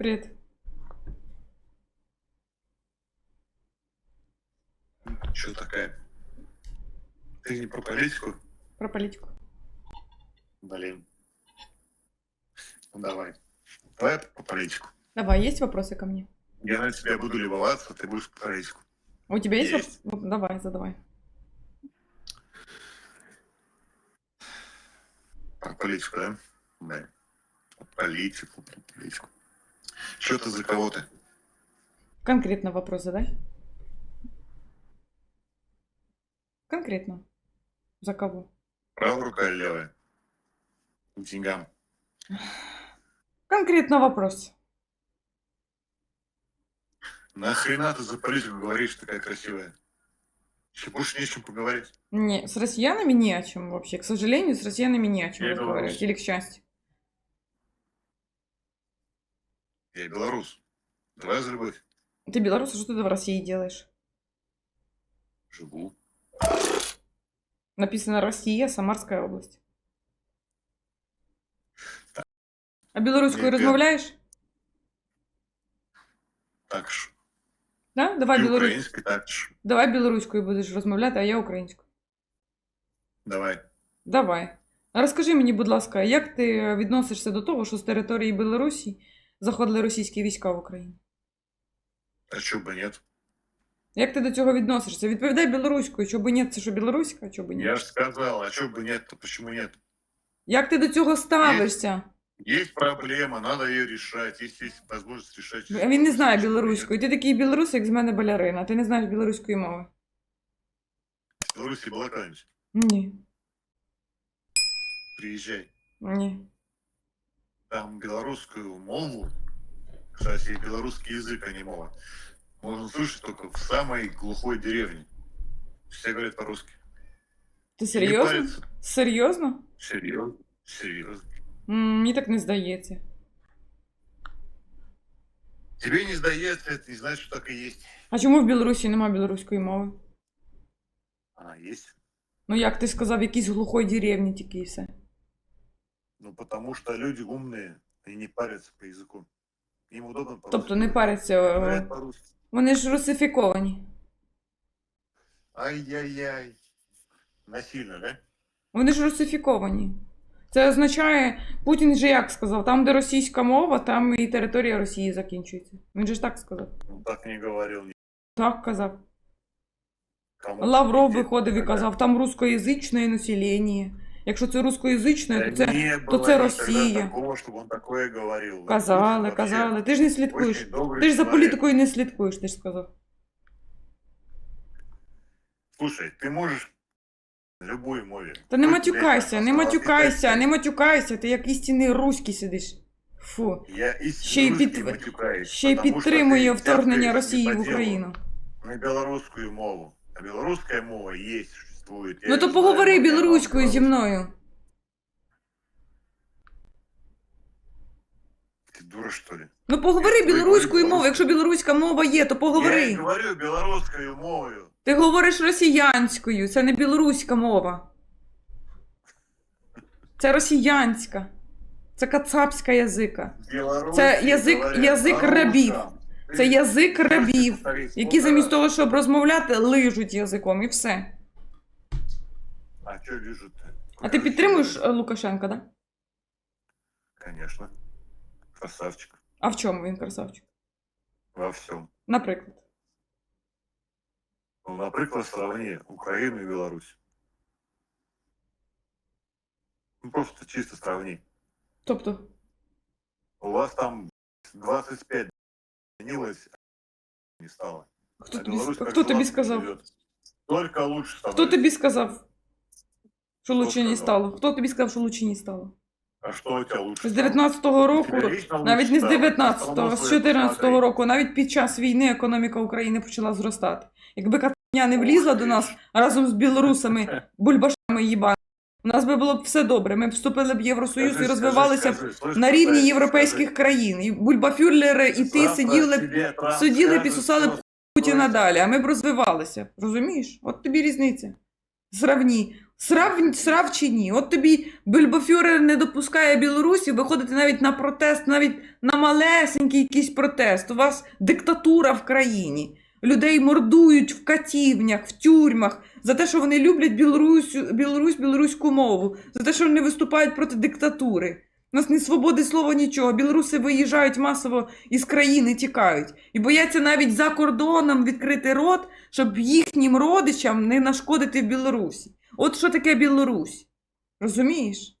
Привіт. Что такая? Ты не про политику? Про політику. Блин. Ну давай. Давай про политику. Давай, есть вопросы ко мне? Я на тебя буду любоваться, ты будешь про политику. У тебя есть, Есть. воп- Давай, задавай. Про политику, да? Да. Про политику, про политику. Что ты за кого ты? Конкретно вопрос задай. Конкретно. За кого? Правая рука или левая? К деньгам. Конкретно вопрос. Нахрена ты за политику говоришь, такая красивая? Еще больше не о чем поговорить. Не, с россиянами не о чем вообще. К сожалению, с россиянами не о чем Я разговаривать. Или к счастью. Я белорус. Давай за любовь. Ты белорус, а что ты в России делаешь? Живу. Написано Россия, Самарская область. Так. А белорусскую Я- я- размовляешь? Так ж. Да? Давай, Ты белорус... український так ж. Давай білоруською будеш розмовляти, а я українською. Давай. Давай. А Розкажи мені, будь ласка, як ти відносишся до того, що з території Білорусі заходили російські війська в Україну? А чё бы нет? Як ти до цього відносишся? Відповідай білоруською, що би ні, це що білоруська, а що би ні. Я же сказал, а чё бы нет-то, почему нет? Як ти до цього ставишся? Есть проблема, надо ее решать. Есть, есть возможность решать. А він не знає білоруської. Ти такий білорус, як з мене балерина. Ти не знаєш білоруської мови. В Беларуси была когда-нибудь? Ні. Приезжай. Ні. Там белорусскую мову, кстати, и белорусский язык, а не мова, можно слышать только в самой глухой деревне. Все говорят по-русски. Ти Не серйозно? парятся. Серйозно? Серьезно? Серьезно. М, Мені так не здається. Тебе не сдается, это не значит, что так и есть. А чому в Білорусі немає білоруської мови? Она есть. Ну як ти сказав, в якійсь глухой деревні тільки і все. Ну, потому что люди умные и не парятся по языку. Им удобно по Тобто не паряться. е, Говорят по-русски. Вони ж русифіковані. Ай-яй-яй. Насильно, да? Вони ж русифіковані. Це означає, Путін же як сказав, там, де російська мова, там і територія Росії закінчується. Він же ж так сказав. Он так не говорил. Так казав. Кому Лавров виходив і казав, там русскоязичне населення. Якщо це русскоязичне, Да то це не то было це никогда Росія. такого, чтобы он такое говорил. казали, Путин вообще казали. Ти ж не слідкуєш. очень добрый Ти ж за человек. політикою не слідкуєш, ти ж сказав. Слушай, ты можешь в любой мове. Та не Хоть, матюкайся, блядь, не осталось матюкайся, китайская. не матюкайся, ти як істинний руський сидиш. Фу. Я истинно Ще й, русский під... матюкаюсь, ще й потому что підтримує ты вторгнення тявкаешь Росії не в по делу Україну. На белорусскую мову. А белорусская мова есть, существует. Я Ну её то знаю, поговори я вам білоруською зі говорю. мною. Ты дура, что ли? Ну поговори Я говорю білоруською мовою. білоруською. Якщо білоруська мова є, то Я и поговори. говорю белорусскую мовою. Ти говориш росіянською, це не білоруська мова. Це росіянська. Це кацапська язика. Белорусский Це язик- говорят язик на рабів. русском. Це Ты язик можешь рабів, повторить які сколько замість раз? того, щоб розмовляти, лижуть язиком і все. А что лежит-то? А ти підтримуєш е, Лукашенка, да? Конечно. Красавчик. А в чому він красавчик? Во всем. Наприклад. Ну, например, сравни Украину и Беларусь. Ну, просто чисто сравни. Тобто, У вас там 25 изменилось, не стало. хто А тобі, Беларусь хто как тобі жила, сказав? живет. Только лучше Хто становится. тобі сказав, Що лучше не стало? Хто тобі сказав, що лучше не стало? А что у тебя лучше З стало? 19-го року, навіть не з 19-го, з Само 14-го року, навіть під час війни економіка України почала зростати. Якби катня не влізла до нас разом з білорусами, бульбашами їбаними, у нас би було б все добре. Ми б вступили б в Євросоюз Скажи, і розвивалися б скажи, на рівні європейських країн. І бульбафюллери, і ти сиділи б сиділи б і сосали б Путіна далі, а ми б розвивалися. Розумієш? От тобі різниця. Зравні. Срав, срав чи ні? От тобі Бельбофюрер не допускає Білорусі виходити навіть на протест, навіть на малесенький якийсь протест. У вас диктатура в країні. Людей мордують в катівнях, в тюрмах за те, що вони люблять Білорусь, Білорусь, білоруську мову, за те, що вони виступають проти диктатури. У нас не свободи слова нічого. Білоруси виїжджають масово із країни, тікають. І бояться навіть за кордоном відкрити рот, щоб їхнім родичам не нашкодити в Білорусі. От що таке Білорусь. Розумієш?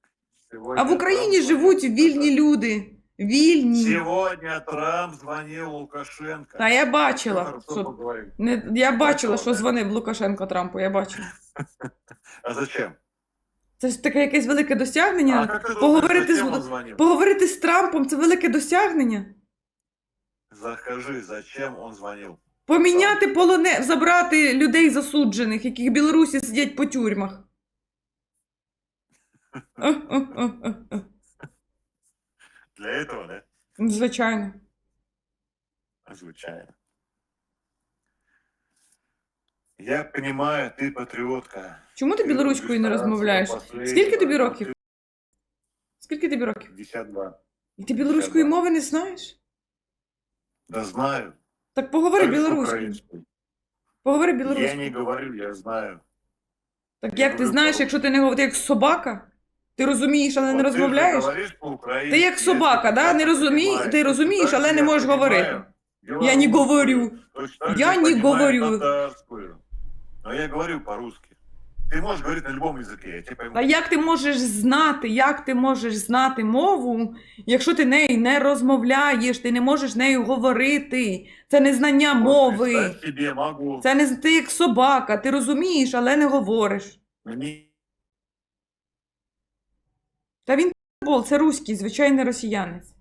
А в Україні живуть вільні люди. Вільні. Сегодня Трамп звонил Лукашенко. Та я бачила, що не я бачила, що дзвонив Лукашенко Трампу. Я бачила. А зачем? Це ж таке якесь велике досягнення. а поговорити думаешь, з-? Поговорити з Трампом це велике досягнення. Закажи, зачем он звонил? Поміняти полоне, забрати людей засуджених, які в Білорусі сидять по тюрмах. Для этого, да? Звичайно. Звучайно. Я понимаю, ты патриотка. Чому ти Ты білоруською не будешь розмовляєш? стараться до Скільки тобі последнего, років? но Скільки тобі років? ты 52. І ти білоруської Шабаш. мови не знаєш? Да знаю. Так поговори білоруською. Поговори білоруською. Я не говорю, я знаю. Так я як ти знаєш, якщо ти не говориш, ти як собака? Ти розумієш, але не Вот розмовляєш? Ти як собака, да? Не розумієш, ти розумієш, але не можеш говорити. Я не говорю. Я не говорю. Но я говорю по-русски. Ты можешь говорить на любом языке, я тебя пойму. Та як ти можеш знати, як ти можеш знати мову, якщо ти нею не розмовляєш, ти не можеш нею говорити. Це не знання Вот мови. представь себе могу. Це не ти як собака, ти розумієш, але не говориш. Мне Та він бол, це руський, звичайний росіянець.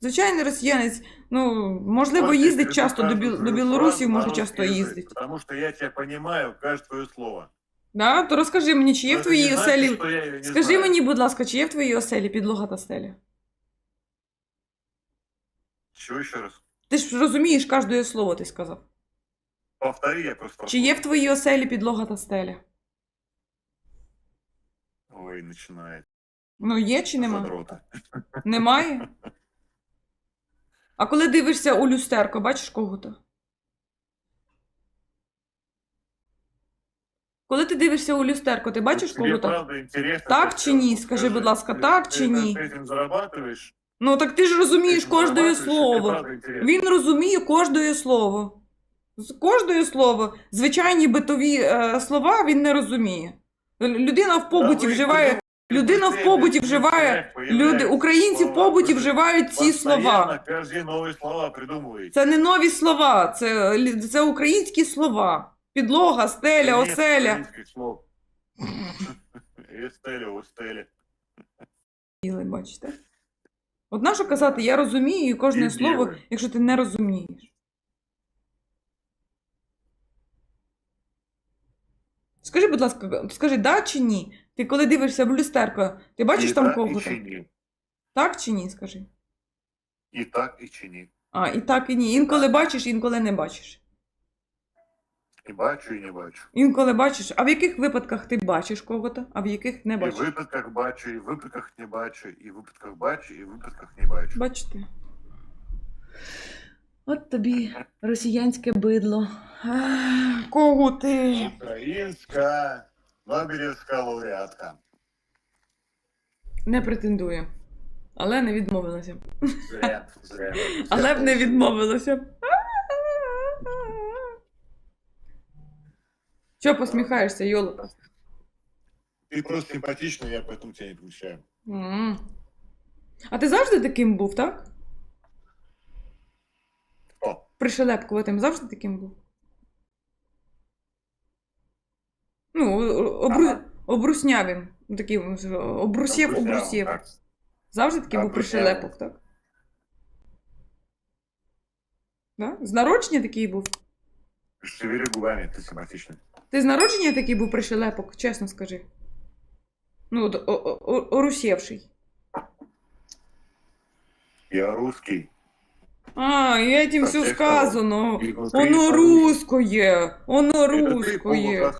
Звичайний росіянець, ну, можливо, Вот я їздить тебе часто до, кажу Біл... до фразу Білорусі, на може русский часто язык, їздить. Потому что я тебя понимаю, каждое твое слово. Да? То розкажи мені, чи є в твоїй оселі. Скажи мені, будь ласка, чи є в твоїй оселі підлога та стеля? Чего еще раз? Ти ж розумієш кожне слово, ти сказав. Повтори, я просто... Чи є в твоїй оселі підлога та стеля? Ой, начинает. Ну, є чи нема? Задрота. Немає? А коли дивишся у люстерко, бачиш кого-то? Коли ти дивишся у люстерко, ти бачиш Тебе кого-то? правда интересно, Так как чи всё? ні? Вот Скажи, будь ласка, ты- так ты чи ні? над этим зарабатываешь? Ну так ти ж розумієш Этим кожне зарабатываешь, и тебе слово. правда интересно. Він розуміє кожне слово. З кожне слово. Звичайні битові е, слова він не розуміє. Л- Людина в побуті Да ви вживає. придумали Людина в быстрее, побуті быстрее вживає. появляются Люди, українці в слова. побуті Ви вживають ці постоянно слова. каждый новые слова придумываете. Це не нові слова, це, лі- це українські слова. Підлога, стеля, оселя. украинских слов. Эстеля, устеля. Діли, бачите? От нащо казати, я розумію кожне І слово, біли. якщо ти не розумієш. Скажи, будь ласка, скажи, да чи ні? Ти коли дивишся в люстерко, ти бачиш И там так, кого-то? Так чи ні, скажи. И так, и чини. А, і так, і ні. Інколи бачиш, інколи не бачиш. И бачу, и не бачу. Інколи бачиш. А в яких випадках ти бачиш кого-то, а в яких не І в випадках бачу, і в випадках не бачу, і в випадках бачу, і в випадках не бачу. Бачите? От тобі росіянське бидло. Кого ти? Українська Нобелівська лауреатка. Не претендує. Але не відмовилася. Зря, зря. Але б не відмовилася. Чого посміхаєшся, Йоло? Ти просто симпатична, я поэтому тебя не включаю. М. А ти завжди таким був, так? Хто? Пришелепкуватим завжди таким був? Ну, о- обру... Ага. обруснявим. Таким обрусєв, обрусєв. Так. Завжди такий був Обруснявим. пришелепок, так? Да? З народження такий був? Шевели губами, ти симпатична. Ти з народження такий був пришелепок, чесно скажи. Ну, от, о- о- о- орусєвший. Я русский. А, і этим Так, все я сказано. І внутрі Оно по-русски. русское, оно Это ты русское. полука-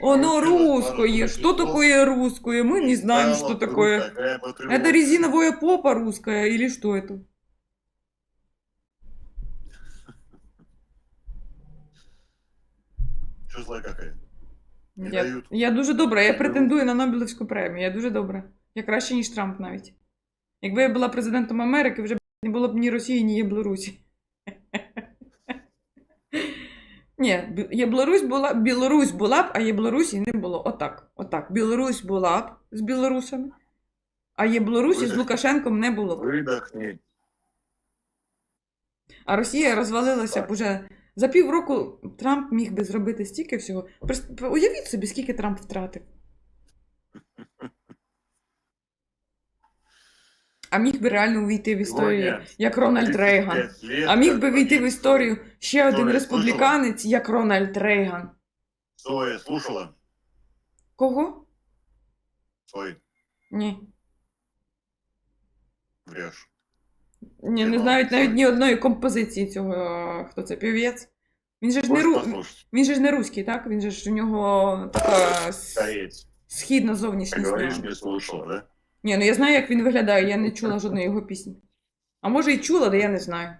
Оно Получилось русское. пару Что слов. такое русское? Мы не знаем, Стала что вдруг такое. такая патриотка. Это резиновая попа русская или что это? Злая какая? Не Я, дають. я дуже добра, я претендую на Нобелівську премію. Я дуже добра. Я краще, ніж Трамп навіть. Якби я була президентом Америки, вже не було б ні Росії, ні Білорусі. Ні, Єблорусь була, Білорусь була б, а Єблорусі не було. Отак. Отак. Білорусь була б з білорусами, а Єблорусі з Лукашенком не було б. А Росія розвалилася б уже. За півроку Трамп міг би зробити стільки всього. Уявіть собі, скільки Трамп втратив. А міг би реально увійти в історію, як Рональд Рейган. А міг би війти в історію ще один республіканець, як Рональд Рейган. Цоя слушала? Кого? Цой, Ні. врешь. Ні, не знають навіть ні одної композиції цього, е, хто це, півець. Він же ж не ру... він же ж не руський, так? Він же ж у нього така східна зовнішність. говоришь, нього. не слушала, да? Ні, ну я знаю, як він виглядає, я не чула жодної його пісні. А може і чула, де я не знаю.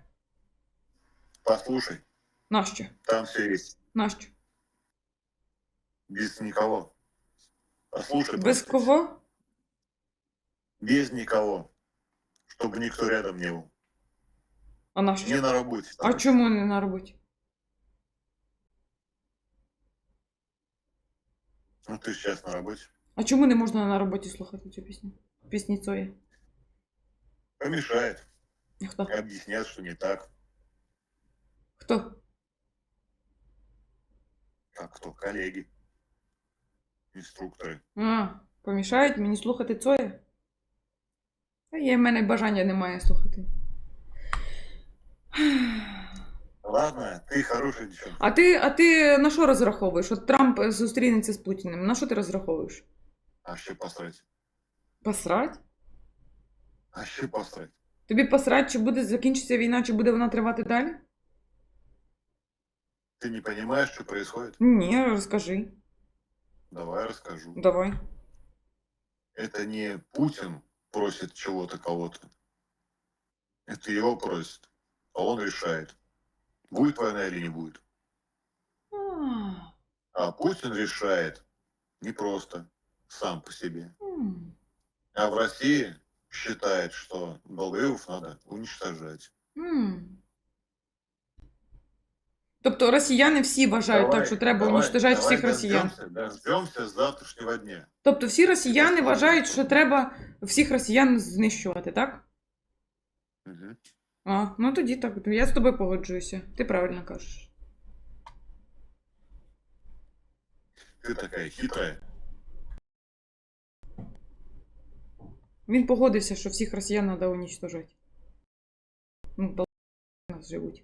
Послушай, Нащо? там все есть. Нащо? Без никого. Послушай. Без кого? Без никого. Чтобы никто рядом не был. А нащо? Не на работе. А там. чому не на роботі? Ну ты сейчас на работе. А чому не можна на роботі слухати цю пісню? Пісні Цої. Помешает. Хто? Объяснят, что не так. Хто? А кто? Коллеги. Инструкторы. А, помішають мені слухати Цоя? Та є, в мене бажання немає слухати. Ладно, ты хорошая девчонка. А ти, а ти на що розраховуєш? От Трамп зустрінеться з Путіним. На що ти розраховуєш? А ще посрать. Посрать? А ще посрать. Тобі посрать, чи буде закінчиться війна, чи буде вона тривати далі? Ты не понимаешь, что происходит? Ні, розкажи. Давай расскажу. Давай. Это не Путин просит чего-то кого-то. Это его просит. А он решает, будет война или не будет. А, Путин решает не просто сам по себе. А в России считает, что долбоевов надо уничтожать. Тобто росіяни всі вважають так, що треба уничтожати всіх росіян. Дождемся завтрашнего дня. Тобто всі росіяни вважають, що треба всіх росіян знищувати, так? Мгм. А, ну тоді так. Я з тобою погоджуюся. Ти правильно кажеш. Ты такая хитрая. Він погодився, що всіх росіян треба уничтожати. Ну, нас живуть.